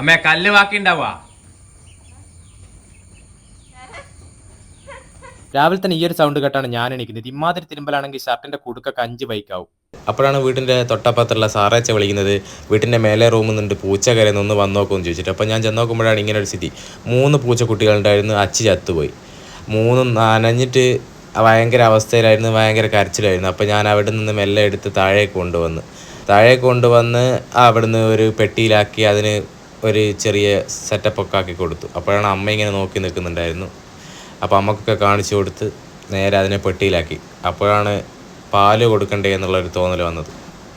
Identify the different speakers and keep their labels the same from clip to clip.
Speaker 1: അമ്മേ കല്ല് ബാക്കി ഉണ്ടാവുക രാവിലെ തന്നെ ഈ ഒരു സൗണ്ട് കേട്ടാണ് ഞാൻ എണീക്കുന്നത്. ഇമാതിരി തിരുമ്പലാണെങ്കിൽ ഷർട്ടിന്റെ കുടുക്കൊക്കെ അഞ്ച് ബൈക്കാവും അപ്പോഴാണ് വീടിന്റെ തൊട്ടപ്പുറത്തുള്ള സാറേച്ച വിളിക്കുന്നത്. വീട്ടിന്റെ മേലെ റൂമിൽ നിന്നുണ്ട് പൂച്ച കരയുന്ന ഒന്ന് വന്ന് നോക്കുമെന്ന് ചോദിച്ചിട്ട്. അപ്പോൾ ഞാൻ ചെന്ന് നോക്കുമ്പോഴാണ് ഇങ്ങനെ ഒരു സ്ഥിതി. മൂന്ന് പൂച്ചക്കുട്ടികളുണ്ടായിരുന്നു അച്ചി ചത്തുപോയി. മൂന്നും നനഞ്ഞിട്ട് ഭയങ്കര അവസ്ഥയിലായിരുന്നു ഭയങ്കര കരച്ചിലായിരുന്നു. അപ്പോൾ ഞാൻ അവിടെ നിന്ന് മെല്ലെ എടുത്ത് താഴേക്ക് കൊണ്ടുവന്ന്. താഴേക്ക് കൊണ്ടുവന്ന് അവിടുന്ന് ഒരു പെട്ടിയിലാക്കി അതിന് ഒരു ചെറിയ സെറ്റപ്പ് ഒക്കെ ആക്കി കൊടുത്തു. അപ്പോഴാണ് അമ്മ ഇങ്ങനെ നോക്കി നിൽക്കുന്നുണ്ടായിരുന്നു. അപ്പോൾ അമ്മക്കൊക്കെ കാണിച്ചു കൊടുത്ത് നേരെ അതിനെ പെട്ടിയിലാക്കി. അപ്പോഴാണ് പാൽ കൊടുക്കണ്ടേ എന്നുള്ളൊരു തോന്നൽ വന്നത്.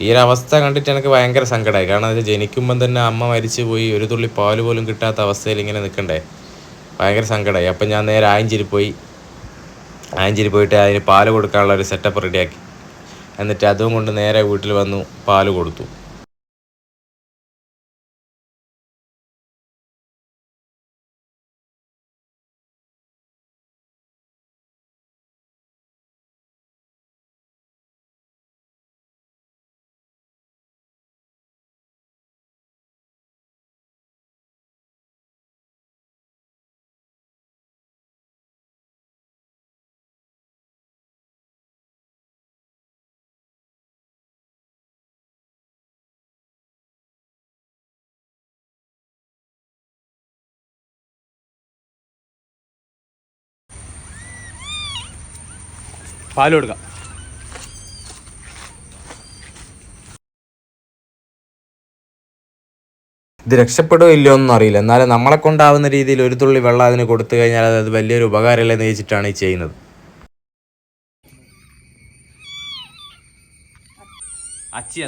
Speaker 1: ഈ ഒരു അവസ്ഥ കണ്ടിട്ട് എനിക്ക് ഭയങ്കര സങ്കടമായി കാരണം അത് ജനിക്കുമ്പം തന്നെ അമ്മ മരിച്ചു പോയി ഒരു തുള്ളി പാൽ പോലും കിട്ടാത്ത അവസ്ഥയിൽ ഇങ്ങനെ നിൽക്കണ്ടേ. ഭയങ്കര സങ്കടമായി അപ്പം ഞാൻ നേരെ ആയഞ്ചേരി പോയി. ആയഞ്ചേരി പോയിട്ട് അതിന് പാൽ കൊടുക്കാനുള്ള ഒരു സെറ്റപ്പ് റെഡിയാക്കി എന്നിട്ട് അതും കൊണ്ട് നേരെ വീട്ടിൽ വന്നു പാൽ കൊടുത്തു. പാൽ കൊടുക്കാം. ഇത് രക്ഷപ്പെടുമോ ഇല്ലയോ ഒന്നും അറിയില്ല. എന്നാലും നമ്മളെ കൊണ്ടാവുന്ന രീതിയിൽ ഒരു തുള്ളി വെള്ളം അതിന് കൊടുത്തു കഴിഞ്ഞാൽ അത് വലിയൊരു ഉപകാരമല്ലേ എന്ന് വെച്ചിട്ടാണ് ഈ ചെയ്യുന്നത്. അച്ചി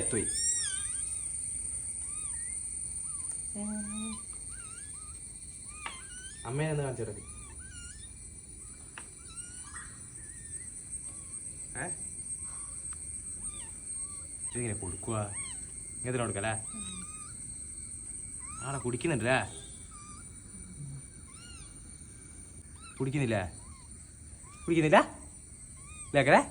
Speaker 1: അമ്മേനെ ഒന്ന് ഏ ഇതിങ്ങനെ കൊടുക്കുക ഇങ്ങനെ കൊടുക്കല്ലേ? ആടാ കുടിക്കുന്നുണ്ടല്ലേ? കുടിക്കുന്നില്ല? കുടിക്കുന്നില്ല? ഇല്ലേക്കലേ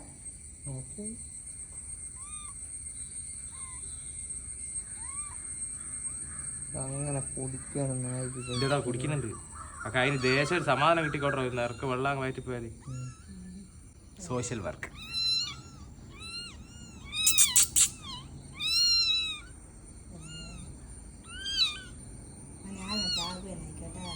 Speaker 2: അങ്ങനെ ആയിരിക്കും
Speaker 1: കുടിക്കുന്നുണ്ട്. ഒക്കെ അതിന് ദേശം ഒരു സമാധാനം കിട്ടിക്കോട്ടെ നിറക്ക് വെള്ളം വയറ്റി പോയാൽ സോഷ്യൽ വർക്ക്
Speaker 3: ഞാൻ ചാകുവാനായിക്കോട്ടെ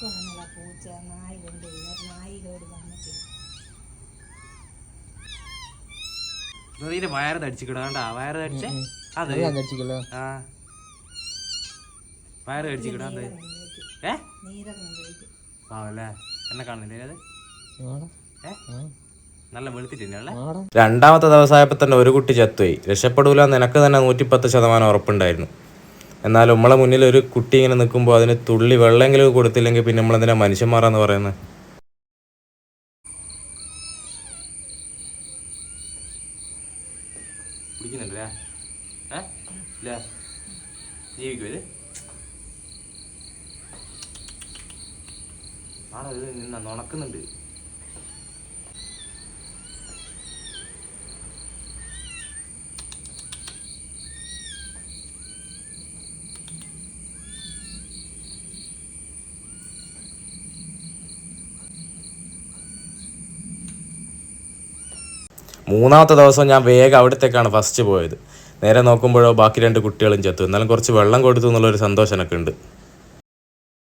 Speaker 3: എനിക്ക് പൂച്ച നായി കൊണ്ട് നായിലോട് വന്നിട്ട്.
Speaker 1: ഇതിന്റെ വയറ് വയറ് തടിച്ചേ? അത് ആ. വയറ് ഏ? പാവല്ലേ? എന്നെ കാണുന്നില്ലേ അത്? ഏ? രണ്ടാമത്തെ ദിവസമായപ്പോൾ തന്നെ ഒരു കുട്ടി ചത്തുപോയി. രക്ഷപ്പെടൂല നിനക്ക് തന്നെ നൂറ്റിപ്പത്ത് ശതമാനം ഉറപ്പുണ്ടായിരുന്നു. എന്നാൽ നമ്മളെ മുന്നിൽ ഒരു കുട്ടി ഇങ്ങനെ നിൽക്കുമ്പോൾ അതിന് തുള്ളി വെള്ളമെങ്കിലും കൊടുത്തില്ലെങ്കിൽ പിന്നെ നമ്മളെന്തിനാ മനുഷ്യന്മാരാന്ന് പറയുന്നത്? ജീവിക്കും നിന്ന് നുണക്കുന്നുണ്ട്. മൂന്നാമത്തെ ദിവസം ഞാൻ വേഗം അവിടത്തേക്കാണ് ഫസ്റ്റ് പോയത്. നേരെ നോക്കുമ്പോഴോ ബാക്കി രണ്ട് കുട്ടികളും ചത്തു. എന്നാലും കുറച്ച് വെള്ളം കൊടുത്തു എന്നുള്ളൊരു സന്തോഷമൊക്കെ ഉണ്ട്.